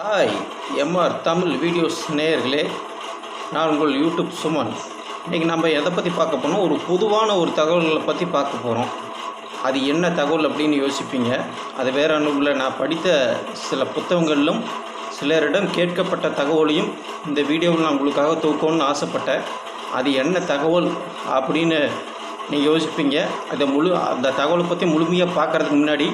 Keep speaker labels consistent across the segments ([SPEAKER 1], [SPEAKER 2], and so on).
[SPEAKER 1] Hi MR Tamil videos நேயர்களே. நான் உங்கள் யூடியூப் சுமன். இன்றைக்கி நம்ம எதை பற்றி பார்க்க போனோம் ஒரு பொதுவான ஒரு தகவல்களை பற்றி பார்க்க போகிறோம் அது என்ன தகவல் அப்படின்னு யோசிப்பீங்க. அது வேற ஒன்றும் நான் படித்த சில புத்தகங்களிலும் சிலரிடம் கேட்கப்பட்ட தகவலையும் இந்த வீடியோவில் நான் உங்களுக்காக தூக்கணும்னு ஆசைப்பட்டேன். அது என்ன தகவல் அப்படின்னு நீங்கள் யோசிப்பீங்க. அதை முழு அந்த தகவலை பற்றி முழுமையாக பார்க்குறதுக்கு முன்னாடி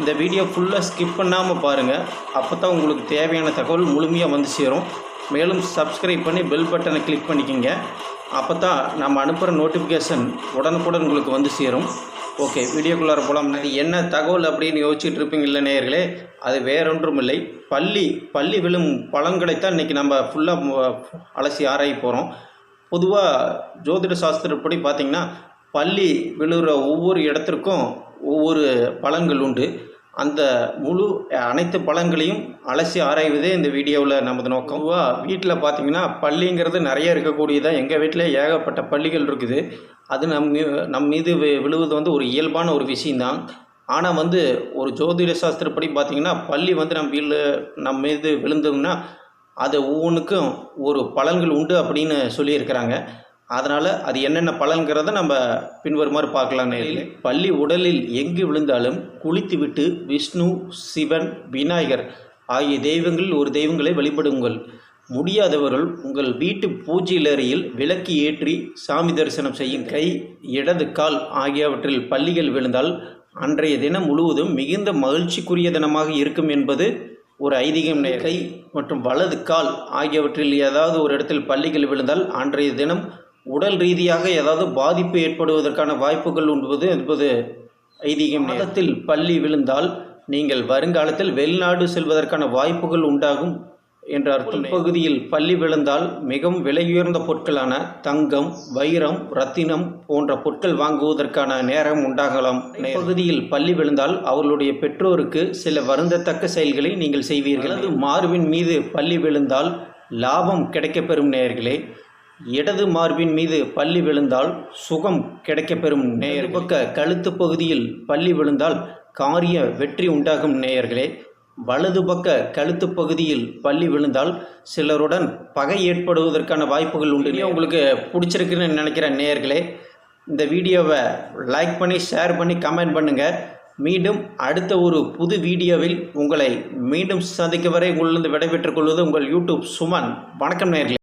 [SPEAKER 1] இந்த வீடியோ ஃபுல்லாக ஸ்கிப் பண்ணாமல் பாருங்கள் அப்போ தான் உங்களுக்கு தேவையான தகவல் முழுமையாக வந்து சேரும். மேலும் சப்ஸ்கிரைப் பண்ணி பெல் பட்டனை கிளிக் பண்ணிக்கோங்க. அப்போ தான் நம்ம அனுப்புகிற நோட்டிஃபிகேஷன் உடனுக்குடன் உங்களுக்கு வந்து சேரும். ஓகே வீடியோக்குள்ளார போகலாம் என்ன தகவல் அப்படின்னு யோசிச்சுட்டு இருப்பீங்கல்ல நேயர்களே அது வேறொன்றும் இல்லை பள்ளி பள்ளி விழும் பழங்களைத்தான் இன்றைக்கி நம்ம ஃபுல்லாக அலசி ஆராய போகிறோம் பொதுவாக ஜோதிட சாஸ்திரப்படி பார்த்திங்கன்னா பள்ளி விழுகிற ஒவ்வொரு இடத்திற்கும் ஒவ்வொரு பழங்கள் உண்டு. அந்த முழு அனைத்து பழங்களையும் அலசி ஆராய்வதே இந்த வீடியோவில் நமது நோக்கம். வீட்டில் பார்த்தீங்கன்னா பள்ளிங்கிறது நிறைய இருக்கக்கூடியதான் எங்கள் வீட்டில் ஏகப்பட்ட பள்ளிகள் இருக்குது. அது நம் நம் மீது வி- விழுவது வந்து ஒரு இயல்பான ஒரு விஷயந்தான் ஆனால் வந்து ஒரு ஜோதிட சாஸ்திரப்படி பார்த்தீங்கன்னா பள்ளி வந்து நம்ம வீட்டில் நம்ம மீது விழுந்தோம்னா அது ஒவ்வொன்றுக்கும் ஒரு பலன்கள் உண்டு அப்படின்னு சொல்லியிருக்கிறாங்க. அதனால் அது என்னென்ன பலன்கிறத நம்ம பின்வருமாறு பார்க்கலாம் நேரில் பள்ளி உடலில் எங்கு விழுந்தாலும் குளித்துவிட்டு விஷ்ணு சிவன் விநாயகர் ஆகிய தெய்வங்களில் ஒரு தெய்வங்களை வழிபடுங்கள். முடியாதவர்கள் உங்கள் வீட்டு பூஜையிலறையில் விளக்கு ஏற்றி சாமி தரிசனம் செய்யும் கை இடது கால் ஆகியவற்றில் பள்ளிகள் விழுந்தால் அன்றைய தினம் முழுவதும் மிகுந்த மகிழ்ச்சிக்குரிய தினமாக இருக்கும் என்பது ஒரு ஐதீகம். கை மற்றும் வலது கால் ஆகியவற்றில் ஏதாவது ஒரு இடத்தில் பள்ளிகள் விழுந்தால் அன்றைய தினம் உடல் ரீதியாக ஏதாவது பாதிப்பு ஏற்படுவதற்கான வாய்ப்புகள் உண்டுவது என்பது ஐதீகம் மாதத்தில் பள்ளி விழுந்தால் நீங்கள் வருங்காலத்தில் வெளிநாடு செல்வதற்கான வாய்ப்புகள் உண்டாகும் என்ற அர்த்தம். பகுதியில் பள்ளி விழுந்தால் மிகவும் விலையுயர்ந்த பொருட்களான தங்கம் வைரம் ரத்தினம் போன்ற பொருட்கள் வாங்குவதற்கான நேரம் உண்டாகலாம். பகுதியில் பள்ளி விழுந்தால் அவர்களுடைய பெற்றோருக்கு சில வருந்தத்தக்க செயல்களை நீங்கள் செய்வீர்கள். அல்லது மார்பின் மீது பள்ளி விழுந்தால் லாபம் கிடைக்கப்பெறும் நேயர்களே இடது மார்பின் மீது பள்ளி விழுந்தால் சுகம் கிடைக்கப்பெறும் நேயர் பக்க கழுத்து பகுதியில் பள்ளி விழுந்தால் காரிய வெற்றி உண்டாகும் நேயர்களே. வலது பக்க கழுத்து பகுதியில் பள்ளி விழுந்தால் சிலருடன் பகை ஏற்படுவதற்கான வாய்ப்புகள் உண்டு. உங்களுக்கு பிடிச்சிருக்குன்னு நினைக்கிற நேயர்களே இந்த வீடியோவை லைக் பண்ணி ஷேர் பண்ணி கமெண்ட் பண்ணுங்கள் மீண்டும் அடுத்த ஒரு புது வீடியோவில் உங்களை மீண்டும் சந்திக்க வரை உங்களிருந்து விடைபெற்றுக் கொள்வது உங்கள் யூடியூப் சுமன். வணக்கம் நேயர்களே.